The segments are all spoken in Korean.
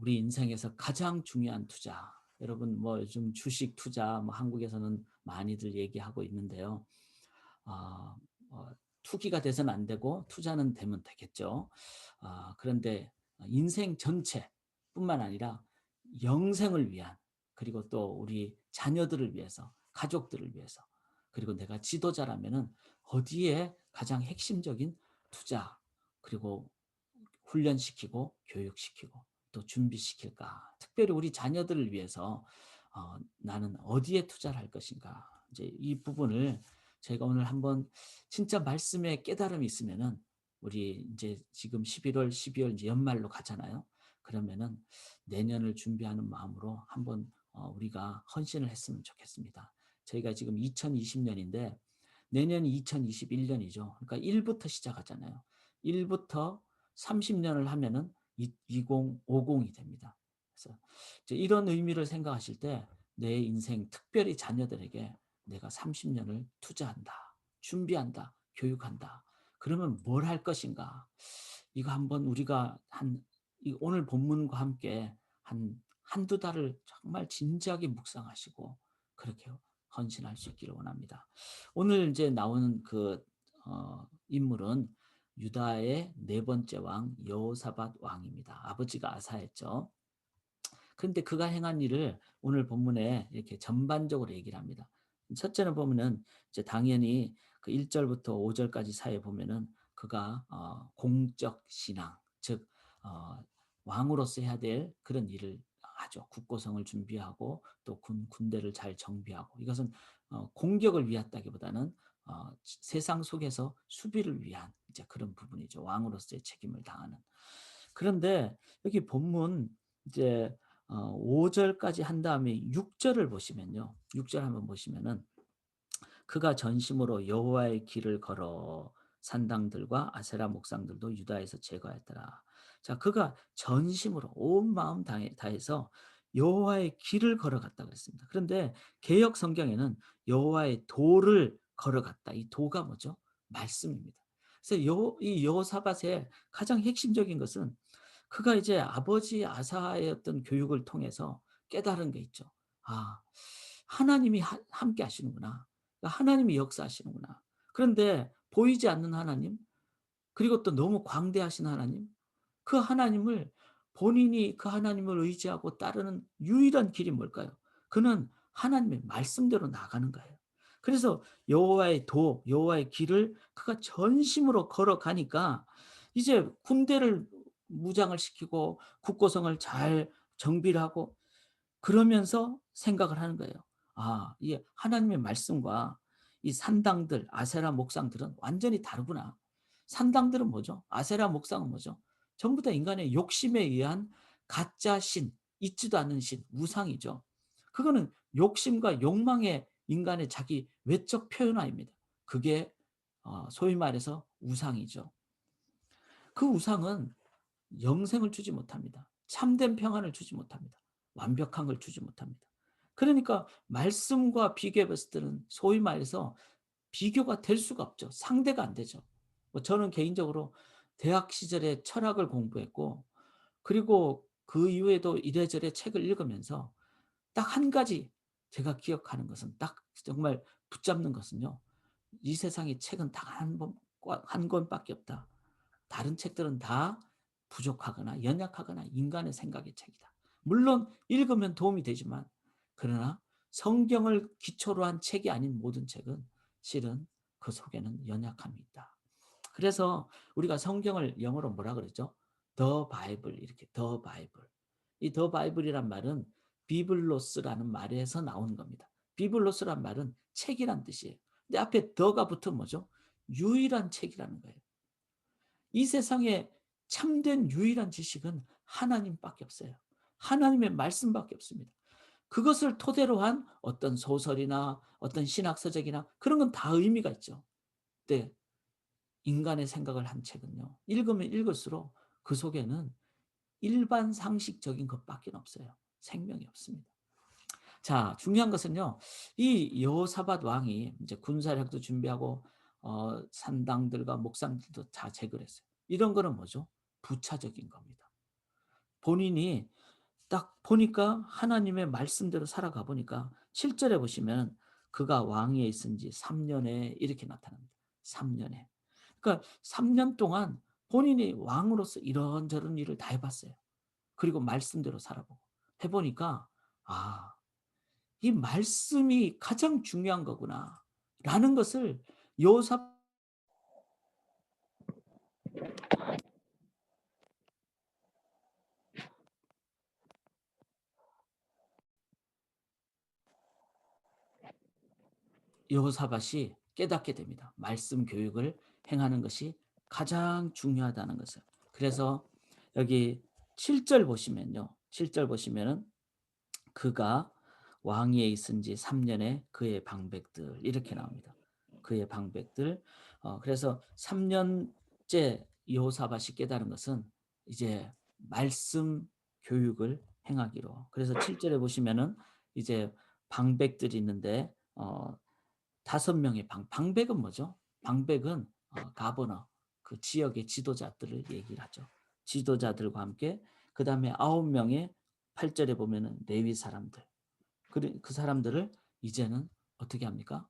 우리 인생에서 가장 중요한 투자. 여러분 뭐 요즘 주식 투자 뭐 한국에서는 많이들 얘기하고 있는데요. 아, 어, 투기가 돼서는 안 되고 투자는 되면 되겠죠. 아, 그런데 인생 전체뿐만 아니라 영생을 위한 그리고 또 우리 자녀들을 위해서 가족들을 위해서 그리고 내가 지도자라면은 어디에 가장 핵심적인 투자 그리고 훈련시키고 교육시키고 또 준비시킬까 특별히 우리 자녀들을 위해서 어, 나는 어디에 투자를 할 것인가 이제 이 부분을 저희가 오늘 한번 진짜 말씀에 깨달음이 있으면은 우리 이제 지금 11월, 12월 이제 연말로 가잖아요. 그러면은 내년을 준비하는 마음으로 한번 어, 우리가 헌신을 했으면 좋겠습니다. 저희가 지금 2020년인데 내년이 2021년이죠. 그러니까 1부터 시작하잖아요. 1부터 30년을 하면은 2050이 됩니다. 그래서 이런 의미를 생각하실 때 내 인생 특별히 자녀들에게 내가 30년을 투자한다. 준비한다. 교육한다. 그러면 뭘 할 것인가? 이거 한번 우리가 한 오늘 본문과 함께 한 한두 달을 정말 진지하게 묵상하시고 그렇게 헌신할 수 있기를 원합니다. 오늘 이제 나오는 그 어, 인물은 유다의 네 번째 왕 여호사밧 왕입니다. 아버지가 아사였죠. 그런데 그가 행한 일을 오늘 본문에 이렇게 전반적으로 얘기를 합니다. 첫째는 보면은 이제 당연히 그 1절부터 5절까지 사이에 보면은 그가 어, 공적 신앙, 즉 어, 왕으로서 해야 될 그런 일을 하죠. 국고성을 준비하고 또 군, 군대를 잘 정비하고 이것은 어, 공격을 위했다기보다는 어, 세상 속에서 수비를 위한 이제 그런 부분이죠. 왕으로서의 책임을 다하는. 그런데 여기 본문 이제 어, 5절까지 한 다음에 6절을 보시면요. 6절 한번 보시면은 그가 전심으로 여호와의 길을 걸어 산당들과 아세라 목상들도 유다에서 제거했더라. 자, 그가 전심으로 온 마음 다해서 여호와의 길을 걸어갔다 그랬습니다. 그런데 개혁 성경에는 여호와의 도를 걸어갔다. 이 도가 뭐죠? 말씀입니다. 그래서 여, 이 여호사밧의 가장 핵심적인 것은 그가 이제 아버지 아사의 어떤 교육을 통해서 깨달은 게 있죠. 아, 하나님이 하, 함께 하시는구나. 그러니까 하나님이 역사하시는구나. 그런데 보이지 않는 하나님, 그리고 또 너무 광대하신 하나님, 그 하나님을 본인이 그 하나님을 의지하고 따르는 유일한 길이 뭘까요? 그는 하나님의 말씀대로 나가는 거예요. 그래서 여호와의 도, 여호와의 길을 그가 전심으로 걸어가니까 이제 군대를 무장을 시키고 국고성을 잘 정비를 하고 그러면서 생각을 하는 거예요. 아, 이게 하나님의 말씀과 이 산당들, 아세라 목상들은 완전히 다르구나. 산당들은 뭐죠? 아세라 목상은 뭐죠? 전부 다 인간의 욕심에 의한 가짜 신, 있지도 않는 신, 우상이죠. 그거는 욕심과 욕망의 인간의 자기 외적 표현화입니다. 그게 어, 소위 말해서 우상이죠. 그 우상은 영생을 주지 못합니다. 참된 평안을 주지 못합니다. 완벽한 걸 주지 못합니다. 그러니까 말씀과 비교해 봤을 때는 소위 말해서 비교가 될 수가 없죠. 상대가 안 되죠. 뭐 저는 개인적으로 대학 시절에 철학을 공부했고 그리고 그 이후에도 이래저래 책을 읽으면서 딱 한 가지 제가 기억하는 것은 딱 정말 붙잡는 것은요. 이 세상의 책은 딱한 한 권밖에 없다. 다른 책들은 다 부족하거나 연약하거나 인간의 생각의 책이다. 물론 읽으면 도움이 되지만 그러나 성경을 기초로 한 책이 아닌 모든 책은 실은 그 속에는 연약함이 있다. 그래서 우리가 성경을 영어로 뭐라 그러죠? The Bible 이렇게 The Bible. 이 The Bible이란 말은 비블로스라는 말에서 나온 겁니다. 비블로스란 말은 책이란 뜻이에요. 근데 앞에 더가 붙으면 뭐죠? 유일한 책이라는 거예요. 이 세상에 참된 유일한 지식은 하나님밖에 없어요. 하나님의 말씀밖에 없습니다. 그것을 토대로 한 어떤 소설이나 어떤 신학서적이나 그런 건 다 의미가 있죠. 네. 인간의 생각을 한 책은요. 읽으면 읽을수록 그 속에는 일반 상식적인 것밖에 없어요. 생명이 없습니다. 자, 중요한 것은요. 이 여호사밧 왕이 이제 군사력도 준비하고 어, 산당들과 목상들도 다 제거했어요. 이런 거는 뭐죠? 부차적인 겁니다. 본인이 딱 보니까 하나님의 말씀대로 살아가 보니까 7절에 보시면 그가 왕위에 있은 지 3년에 이렇게 나타납니다. 3년에. 그러니까 3년 동안 본인이 왕으로서 이런저런 일을 다 해봤어요. 그리고 말씀대로 살아보고 해보니까 아, 이 말씀이 가장 중요한 거구나 라는 것을 요사 여호사밧이 깨닫게 됩니다. 말씀 교육을 행하는 것이 가장 중요하다는 것을. 그래서 여기 7절 보시면요. 7절 보시면은 그가 왕위에 있은 지 3년에 그의 방백들 이렇게 나옵니다. 그의 방백들. 어, 그래서 3년째 여호사밧이 깨달은 것은 이제 말씀 교육을 행하기로. 그래서 7절에 보시면은 이제 방백들이 있는데 어, 다섯 명의 방, 방백은 뭐죠? 방백은 어, 가버너, 그 지역의 지도자들을 얘기를 하죠. 지도자들과 함께 그 다음에 아홉 명의 8절에 보면은 레위 사람들. 그, 그 사람들을 이제는 어떻게 합니까?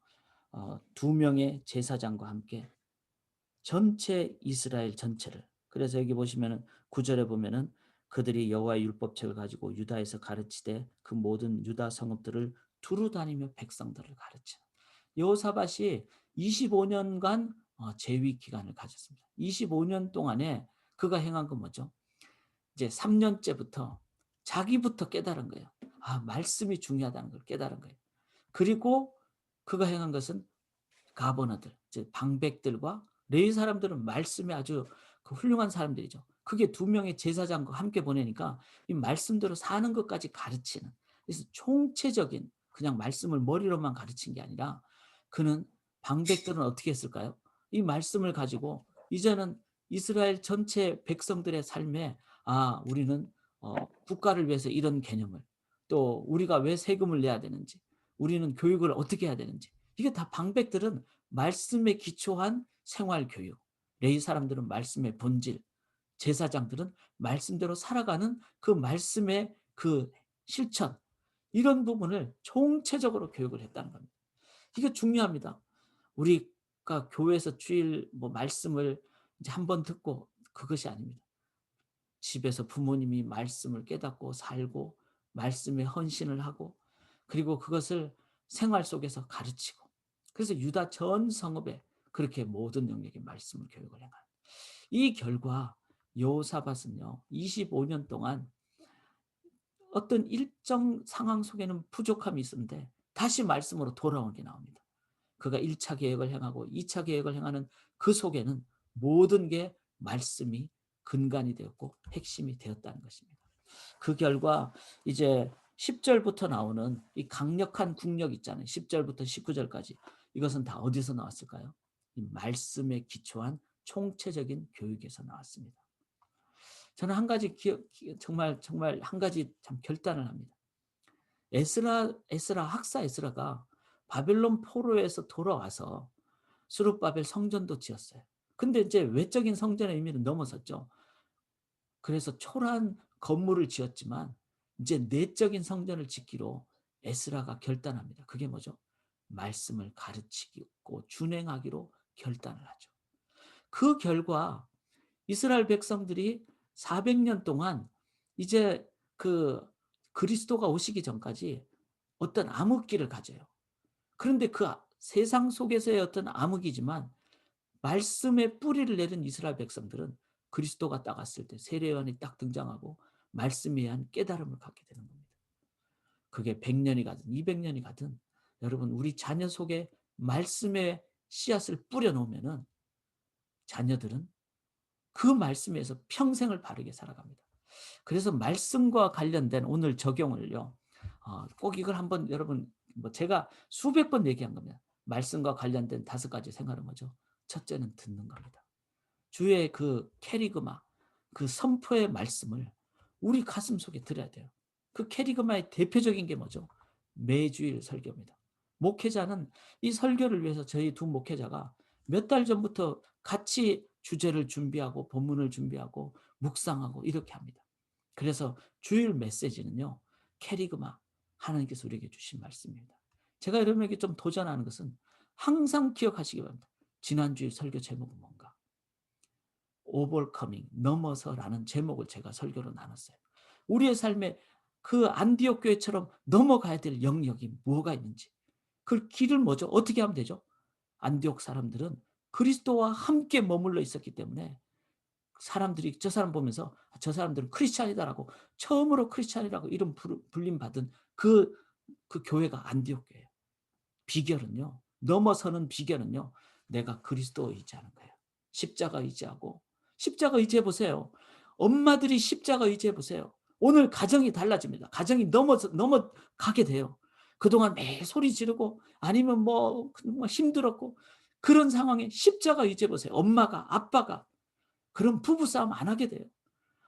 어, 두 명의 제사장과 함께 전체 이스라엘 전체를 그래서 여기 보시면은 구절에 보면은 그들이 여호와의 율법책을 가지고 유다에서 가르치되 그 모든 유다 성읍들을 두루 다니며 백성들을 가르치는 여호사밧이 25년간 어, 재위 기간을 가졌습니다. 25년 동안에 그가 행한 건 뭐죠? 이제 3년째부터 자기부터 깨달은 거예요. 아, 말씀이 중요하다는 걸 깨달은 거예요. 그리고 그가 행한 것은 가버너들, 이제 방백들과 레위 사람들은 말씀에 아주 그 훌륭한 사람들이죠. 그게 두 명의 제사장과 함께 보내니까 이 말씀대로 사는 것까지 가르치는 그래서 총체적인 그냥 말씀을 머리로만 가르친 게 아니라 그는 방백들은 어떻게 했을까요? 이 말씀을 가지고 이제는 이스라엘 전체 백성들의 삶에 아 우리는 어, 국가를 위해서 이런 개념을 또 우리가 왜 세금을 내야 되는지 우리는 교육을 어떻게 해야 되는지 이게 다 방백들은 말씀에 기초한 생활 교육 레이 사람들은 말씀의 본질 제사장들은 말씀대로 살아가는 그 말씀의 그 실천 이런 부분을 총체적으로 교육을 했다는 겁니다. 이게 중요합니다. 우리가 교회에서 주일 뭐 말씀을 한번 듣고 그것이 아닙니다. 집에서 부모님이 말씀을 깨닫고 살고 말씀에 헌신을 하고 그리고 그것을 생활 속에서 가르치고 그래서 유다 전 성읍에 그렇게 모든 영역의 말씀을 교육을 행한 이 결과 여호사밧은요 25년 동안 어떤 일정 상황 속에는 부족함이 있었는데 다시 말씀으로 돌아오는 게 나옵니다. 그가 1차 계획을 행하고 2차 계획을 행하는 그 속에는 모든 게 말씀이 근간이 되었고 핵심이 되었다는 것입니다. 그 결과 이제 10절부터 나오는 이 강력한 국력 있잖아요. 10절부터 19절까지 이것은 다 어디서 나왔을까요? 이 말씀에 기초한 총체적인 교육에서 나왔습니다. 저는 한 가지 기억, 정말 정말 한 가지 참 결단을 합니다. 에스라 에스라 학사 에스라가 바벨론 포로에서 돌아와서 수룹바벨 성전도 지었어요. 근데 이제 외적인 성전의 의미는 넘어섰죠. 그래서 초라한 건물을 지었지만 이제 내적인 성전을 짓기로 에스라가 결단합니다. 그게 뭐죠? 말씀을 가르치고 준행하기로 결단을 하죠. 그 결과 이스라엘 백성들이 400년 동안 이제 그 그리스도가 오시기 전까지 어떤 암흑기를 가져요. 그런데 그 세상 속에서의 어떤 암흑이지만 말씀의 뿌리를 내린 이스라엘 백성들은 그리스도가 딱 왔을 때 세례요한이 딱 등장하고 말씀에 대한 깨달음을 갖게 되는 겁니다. 그게 100년이 가든 200년이 가든 여러분 우리 자녀 속에 말씀의 씨앗을 뿌려 놓으면 은 자녀들은 그 말씀에서 평생을 바르게 살아갑니다. 그래서 말씀과 관련된 오늘 적용을요. 어, 꼭 이걸 한번 여러분 뭐 제가 수백 번 얘기한 겁니다. 말씀과 관련된 다섯 가지 생활은 뭐죠? 첫째는 듣는 겁니다. 주의 그 캐리그마, 그 선포의 말씀을 우리 가슴 속에 들어야 돼요. 그 캐리그마의 대표적인 게 뭐죠? 매주일 설교입니다. 목회자는 이 설교를 위해서 저희 두 목회자가 몇 달 전부터 같이 주제를 준비하고 본문을 준비하고 묵상하고 이렇게 합니다. 그래서 주일 메시지는요. 캐리그마 하나님께서 우리에게 주신 말씀입니다. 제가 여러분에게 좀 도전하는 것은 항상 기억하시기 바랍니다. 지난주에 설교 제목은 뭔가? 오버커밍, 넘어서라는 제목을 제가 설교로 나눴어요. 우리의 삶에 그 안디옥 교회처럼 넘어가야 될 영역이 뭐가 있는지 그 길을 뭐죠? 어떻게 하면 되죠? 안디옥 사람들은 그리스도와 함께 머물러 있었기 때문에 사람들이 저 사람 보면서 아, 저 사람들은 크리스찬이다라고 처음으로 크리스찬이라고 이름 불림 받은 그, 그 교회가 안디옥 교회예요. 비결은요. 넘어서는 비결은요. 내가 그리스도 의지하는 거예요. 십자가 의지하고 십자가 의지해 보세요. 엄마들이 십자가 의지해 보세요. 오늘 가정이 달라집니다. 가정이 넘어서 넘어가게 돼요. 그동안 매 소리 지르고 아니면 뭐, 뭐 힘들었고 그런 상황에 십자가 의지해 보세요. 엄마가 아빠가 그런 부부 싸움 안 하게 돼요.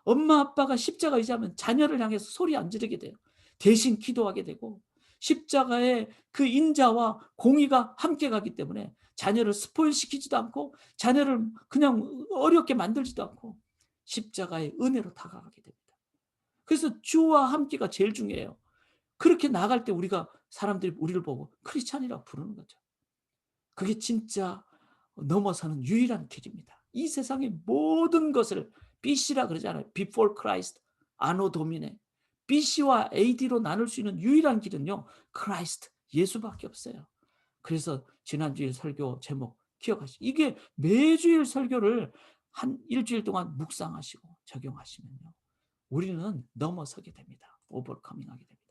엄마 아빠가 십자가 의지하면 자녀를 향해서 소리 안 지르게 돼요. 대신 기도하게 되고 십자가의 그 인자와 공의가 함께 가기 때문에 자녀를 스포일 시키지도 않고 자녀를 그냥 어렵게 만들지도 않고 십자가의 은혜로 다가가게 됩니다. 그래서 주와 함께가 제일 중요해요. 그렇게 나갈 때 우리가 사람들이 우리를 보고 크리스찬이라고 부르는 거죠. 그게 진짜 넘어서는 유일한 길입니다. 이 세상의 모든 것을 BC라 그러잖아요. Before Christ, 아노 도미네. BC와 AD로 나눌 수 있는 유일한 길은요. 크라이스트, 예수밖에 없어요. 그래서 지난주일 설교 제목 기억하시죠. 이게 매주일 설교를 한 일주일 동안 묵상하시고 적용하시면요. 우리는 넘어서게 됩니다. 오버커밍하게 됩니다.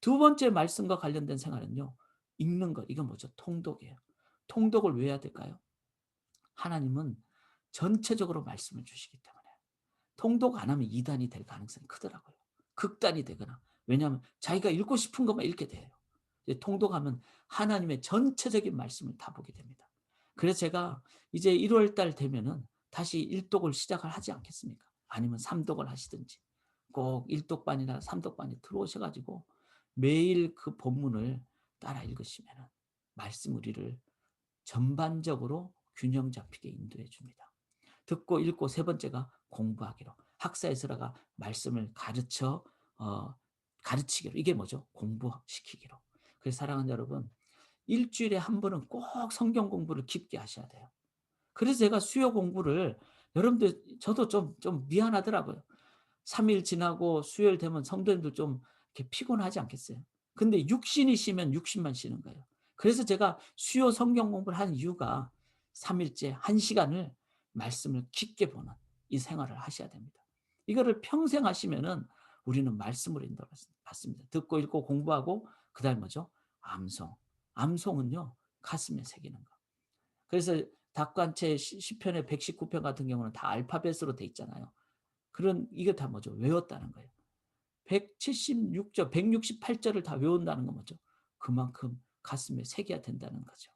두 번째 말씀과 관련된 생활은요. 읽는 것. 이건 뭐죠? 통독이에요. 통독을 왜 해야 될까요? 하나님은 전체적으로 말씀을 주시기 때문에 통독 안 하면 이단이 될 가능성이 크더라고요. 극단이 되거나 왜냐하면 자기가 읽고 싶은 것만 읽게 돼요. 통독하면 하나님의 전체적인 말씀을 다 보게 됩니다. 그래서 제가 이제 1월 달 되면은 다시 일독을 시작을 하지 않겠습니까? 아니면 삼독을 하시든지 꼭 일독반이나 삼독반이 들어오셔가지고 매일 그 본문을 따라 읽으시면 말씀 우리를 전반적으로 균형 잡히게 인도해 줍니다. 듣고 읽고 세 번째가 공부하기로 학사 에스라가 말씀을 가르쳐 어, 가르치기로 이게 뭐죠? 공부시키기로. 그래서 사랑하는 여러분 일주일에 한 번은 꼭 성경 공부를 깊게 하셔야 돼요. 그래서 제가 수요 공부를 여러분들 저도 좀 좀 미안하더라고요. 3일 지나고 수요일 되면 성도님들 좀 이렇게 피곤하지 않겠어요? 근데 육신이 쉬면 육신만 쉬는 거예요. 그래서 제가 수요 성경 공부를 한 이유가 3일째 1시간을 말씀을 깊게 보는 이 생활을 하셔야 됩니다. 이거를 평생 하시면은 우리는 말씀으로 인도받습니다. 듣고 읽고 공부하고 그 다음 뭐죠? 암송. 암송은요. 가슴에 새기는 거. 그래서 닭관체 시편의 119편 같은 경우는 다 알파벳으로 돼 있잖아요. 그런 이게 다 뭐죠? 외웠다는 거예요. 176절, 168절을 다 외운다는 건 뭐죠? 그만큼 가슴에 새겨야 된다는 거죠.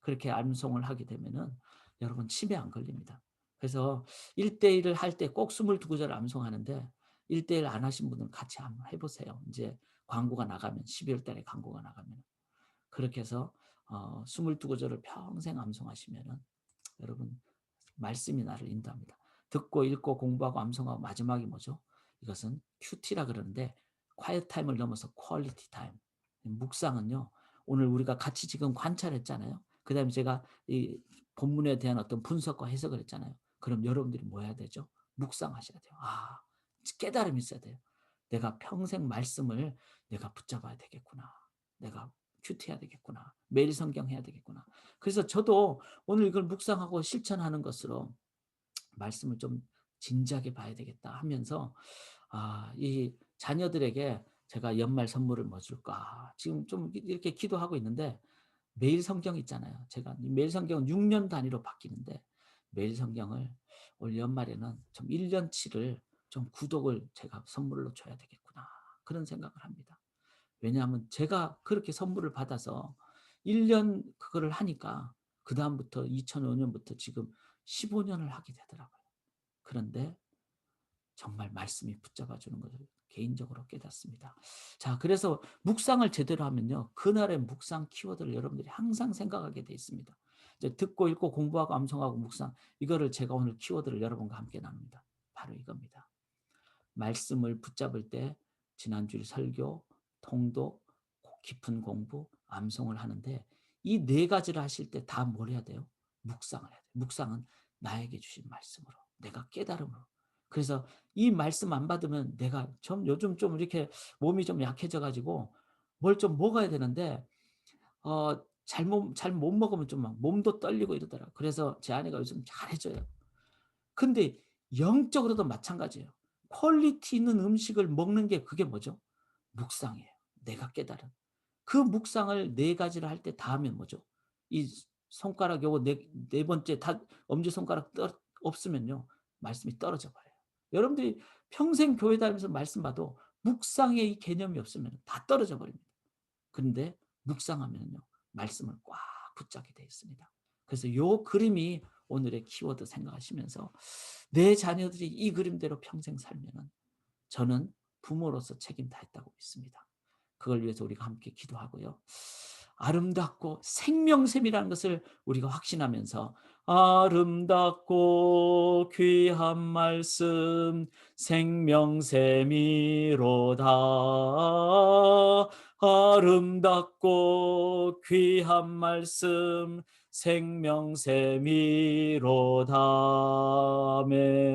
그렇게 암송을 하게 되면은 여러분 치매 안 걸립니다. 그래서 1대1을 할 때 꼭 22절 암송하는데 1대1 안 하신 분들은 같이 한번 해보세요. 이제 광고가 나가면 12월 달에 광고가 나가면 그렇게 해서 어, 22구절을 평생 암송하시면은 여러분 말씀이 나를 인도합니다. 듣고 읽고 공부하고 암송하고 마지막이 뭐죠? 이것은 큐티라 그러는데 quiet 타임을 넘어서 퀄리티 타임. 묵상은요. 오늘 우리가 같이 지금 관찰했잖아요. 그다음에 제가 이 본문에 대한 어떤 분석과 해석을 했잖아요. 그럼 여러분들이 뭐 해야 되죠? 묵상하셔야 돼요. 아, 깨달음이 있어야 돼요. 내가 평생 말씀을 내가 붙잡아야 되겠구나. 내가 큐티해야 되겠구나. 매일 성경 해야 되겠구나. 그래서 저도 오늘 이걸 묵상하고 실천하는 것으로 말씀을 좀 진지하게 봐야 되겠다 하면서 아, 이 자녀들에게 제가 연말 선물을 뭐 줄까? 지금 좀 이렇게 기도하고 있는데 매일 성경 있잖아요. 제가 매일 성경은 6년 단위로 바뀌는데 매일 성경을 올 연말에는 좀 1년치를 좀 구독을 제가 선물로 줘야 되겠구나. 그런 생각을 합니다. 왜냐하면 제가 그렇게 선물을 받아서 1년 그거를 하니까 그 다음부터 2005년부터 지금 15년을 하게 되더라고요. 그런데 정말 말씀이 붙잡아 주는 것을 개인적으로 깨닫습니다. 자, 그래서 묵상을 제대로 하면요. 그날의 묵상 키워드를 여러분들이 항상 생각하게 돼 있습니다. 이제 듣고 읽고 공부하고 암송하고 묵상 이거를 제가 오늘 키워드를 여러분과 함께 나눕니다. 바로 이겁니다. 말씀을 붙잡을 때 지난주일 설교, 통독, 깊은 공부, 암송을 하는데 이 네 가지를 하실 때 다 뭘 해야 돼요? 묵상을 해야 돼요. 묵상은 나에게 주신 말씀으로 내가 깨달음으로 그래서 이 말씀 안 받으면 내가 좀 요즘 좀 이렇게 몸이 좀 약해져 가지고 뭘 좀 먹어야 되는데 어 잘못 잘 못 먹으면 좀 막 몸도 떨리고 이러더라고요. 그래서 제 아내가 요즘 잘해 줘요. 근데 영적으로도 마찬가지예요. 퀄리티 있는 음식을 먹는 게 그게 뭐죠? 묵상이에요. 내가 깨달은. 그 묵상을 네 가지를 할 때 다 하면 뭐죠? 이 손가락 요거 네, 네 번째 다 엄지손가락 떠 없으면요. 말씀이 떨어져 버려요. 여러분들이 평생 교회 다니면서 말씀 봐도 묵상의 이 개념이 없으면 다 떨어져 버립니다. 근데 묵상하면요. 말씀을 꽉 붙잡게 되어 있습니다. 그래서 요 그림이 오늘의 키워드 생각하시면서 내 자녀들이 이 그림대로 평생 살면은 저는 부모로서 책임 다했다고 믿습니다. 그걸 위해서 우리가 함께 기도하고요. 아름답고 생명샘이라는 것을 우리가 확신하면서 아름답고 귀한 말씀 생명샘이로다 아름답고 귀한 말씀 생명샘이로다 아멘